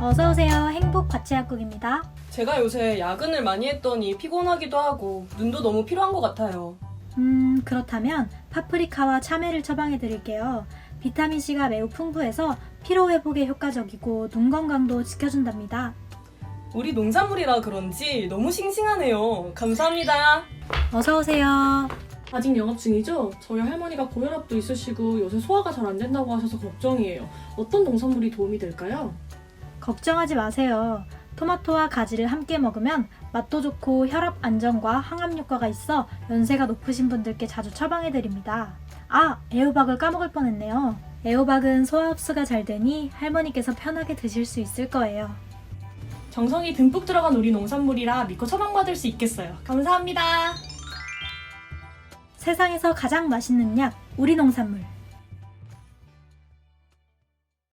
어서오세요. 행복 과채약국입니다. 제가 요새 야근을 많이 했더니 피곤하기도 하고 눈도 너무 필요한 것 같아요. 음, 그렇다면 파프리카와 참외를 처방해 드릴게요. 비타민C가 매우 풍부해서 피로회복에 효과적이고 눈 건강도 지켜준답니다. 우리 농산물이라 그런지 너무 싱싱하네요. 감사합니다. 어서오세요. 아직 영업 중이죠? 저희 할머니가 고혈압도 있으시고 요새 소화가 잘 안 된다고 하셔서 걱정이에요. 어떤 농산물이 도움이 될까요? 걱정하지 마세요. 토마토와 가지를 함께 먹으면 맛도 좋고 혈압 안정과 항암 효과가 있어 연세가 높으신 분들께 자주 처방해 드립니다. 아, 애호박을 까먹을 뻔했네요. 애호박은 소화 흡수가 잘 되니 할머니께서 편하게 드실 수 있을 거예요. 정성이 듬뿍 들어간 우리 농산물이라 믿고 처방받을 수 있겠어요. 감사합니다. 세상에서 가장 맛있는 약, 우리 농산물.